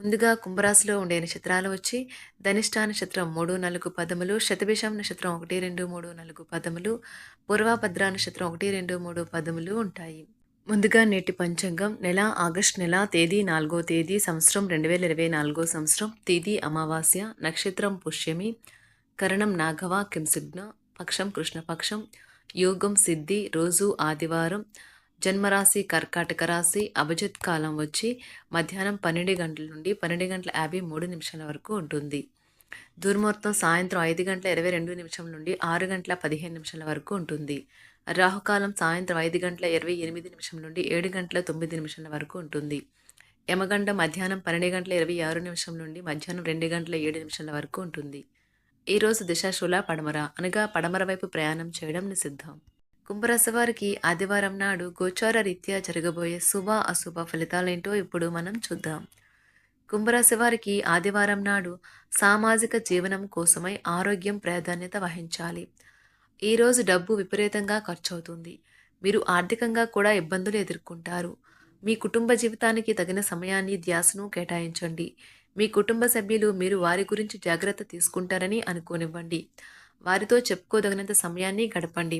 ముందుగా కుంభరాశిలో ఉండే నక్షత్రాలు వచ్చి ధనిష్ట నక్షత్రం మూడు నాలుగు పదములు శతభిషం నక్షత్రం ఒకటి రెండు మూడు నాలుగు పదములు పూర్వభద్ర నక్షత్రం ఒకటి రెండు మూడు పదములు ఉంటాయి. ముందుగా నేటి పంచాంగం నెల ఆగస్ట్ నెల తేదీ నాలుగో తేదీ సంవత్సరం రెండు వేల ఇరవై నాలుగో సంవత్సరం తేదీ అమావాస్య నక్షత్రం పుష్యమి కరణం నాగవ కింసిగ్న పక్షం కృష్ణపక్షం యోగం సిద్ధి రోజు ఆదివారం జన్మరాశి కర్కాటక రాశి అభిజిత్ కాలం వచ్చి మధ్యాహ్నం పన్నెండు గంటల నుండి పన్నెండు గంటల యాభై మూడు నిమిషాల వరకు ఉంటుంది. దుర్ముహూర్తం సాయంత్రం ఐదు గంటల ఇరవై రెండు నిమిషం నుండి ఆరు గంటల పదిహేను నిమిషాల వరకు ఉంటుంది. రాహుకాలం సాయంత్రం ఐదు గంటల ఇరవై ఎనిమిది నిమిషం నుండి ఏడు గంటల తొమ్మిది నిమిషాల వరకు ఉంటుంది. యమగంట మధ్యాహ్నం పన్నెండు గంటల ఇరవై ఆరు నిమిషం నుండి మధ్యాహ్నం రెండు గంటల ఏడు నిమిషాల వరకు ఉంటుంది. ఈరోజు దిశాశూల పడమర అనగా పడమర వైపు ప్రయాణం చేయడం నిషిద్ధం. కుంభరాశి వారికి ఆదివారం నాడు గోచార రీత్యా జరగబోయే శుభ అశుభ ఫలితాలేంటో ఇప్పుడు మనం చూద్దాం. కుంభరాశి వారికి ఆదివారం నాడు సామాజిక జీవనం కోసమై ఆరోగ్యం ప్రాధాన్యత వహించాలి. ఈరోజు డబ్బు విపరీతంగా ఖర్చవుతుంది. మీరు ఆర్థికంగా కూడా ఇబ్బందులు ఎదుర్కొంటారు. మీ కుటుంబ జీవితానికి తగిన సమయాన్ని ధ్యాసను కేటాయించండి. మీ కుటుంబ సభ్యులు మీరు వారి గురించి జాగ్రత్త తీసుకుంటారని అనుకోనివ్వండి. వారితో చెప్పుకోదగినంత సమయాన్ని గడపండి.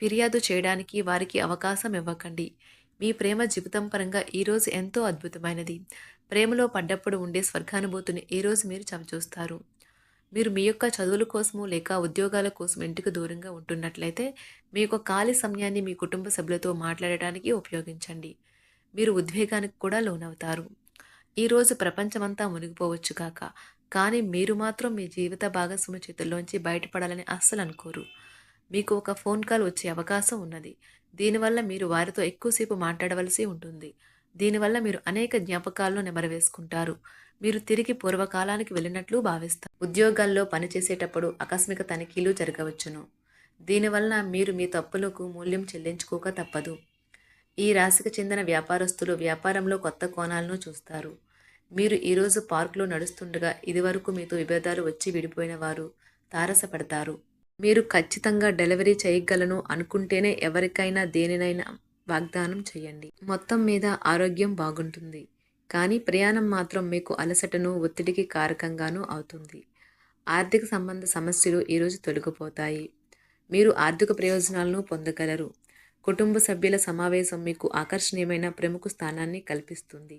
ఫిర్యాదు చేయడానికి వారికి అవకాశం ఇవ్వకండి. మీ ప్రేమ జీవితం పరంగా ఈరోజు ఎంతో అద్భుతమైనది. ప్రేమలో పడ్డప్పుడు ఉండే స్వర్గానుభూతిని ఈరోజు మీరు చవిచూస్తారు. మీరు మీ యొక్క చదువుల కోసము లేక ఉద్యోగాల కోసం ఇంటికి దూరంగా ఉంటున్నట్లయితే మీ యొక్క ఖాళీ సమయాన్ని మీ కుటుంబ సభ్యులతో మాట్లాడటానికి ఉపయోగించండి. మీరు ఉద్వేగానికి కూడా లోనవుతారు. ఈరోజు ప్రపంచమంతా మునిగిపోవచ్చు కాక. కానీ మీరు మాత్రం మీ జీవిత భాగస్వామి చేతుల్లోంచి బయటపడాలని అస్సలు అనుకోరు. మీకు ఒక ఫోన్ కాల్ వచ్చే అవకాశం ఉన్నది. దీనివల్ల మీరు వారితో ఎక్కువసేపు మాట్లాడవలసి ఉంటుంది. దీనివల్ల మీరు అనేక జ్ఞాపకాలను నెమరవేసుకుంటారు. మీరు తిరిగి పూర్వకాలానికి వెళ్ళినట్లు భావిస్తారు. ఉద్యోగాల్లో పనిచేసేటప్పుడు ఆకస్మిక తనిఖీలు జరగవచ్చును. దీనివల్ల మీరు మీ తప్పులకు మూల్యం చెల్లించుకోక తప్పదు. ఈ రాశికి చెందిన వ్యాపారస్తులు వ్యాపారంలో కొత్త కోణాలను చూస్తారు. మీరు ఈరోజు పార్కులో నడుస్తుండగా ఇదివరకు మీతో విభేదాలు వచ్చి విడిపోయిన వారు తారసపడతారు. మీరు ఖచ్చితంగా డెలివరీ చేయగలను అనుకుంటేనే ఎవరికైనా దేనినైనా వాగ్దానం చేయండి. మొత్తం మీద ఆరోగ్యం బాగుంటుంది. కానీ ప్రయాణం మాత్రం మీకు అలసటను ఒత్తిడికి కారకంగానూ అవుతుంది. ఆర్థిక సంబంధ సమస్యలు ఈరోజు తొలగిపోతాయి. మీరు ఆర్థిక ప్రయోజనాలను పొందగలరు. కుటుంబ సభ్యుల సమావేశం మీకు ఆకర్షణీయమైన ప్రముఖ స్థానాన్ని కల్పిస్తుంది.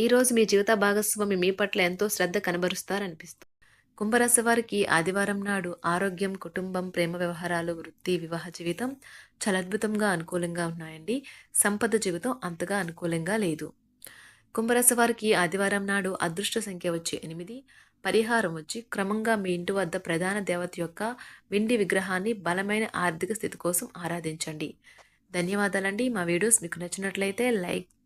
ఈరోజు మీ జీవిత భాగస్వామి మీ పట్ల ఎంతో శ్రద్ధ కనబరుస్తారనిపిస్తుంది. కుంభరాశి వారికి ఆదివారం నాడు ఆరోగ్యం కుటుంబం ప్రేమ వ్యవహారాలు వృత్తి వివాహ జీవితం చాలా అద్భుతంగా అనుకూలంగా ఉన్నాయండి. సంపద జీవితం అంతగా అనుకూలంగా లేదు. కుంభరాశి వారికి ఆదివారం నాడు అదృష్ట సంఖ్య వచ్చి ఎనిమిది పరిహారం వచ్చి క్రమంగా మీ ఇంటి వద్ద ప్రధాన దేవత యొక్క వెండి విగ్రహాన్ని బలమైన ఆర్థిక స్థితి కోసం ఆరాధించండి. ధన్యవాదాలండి. మా వీడియోస్ మీకు నచ్చినట్లయితే లైక్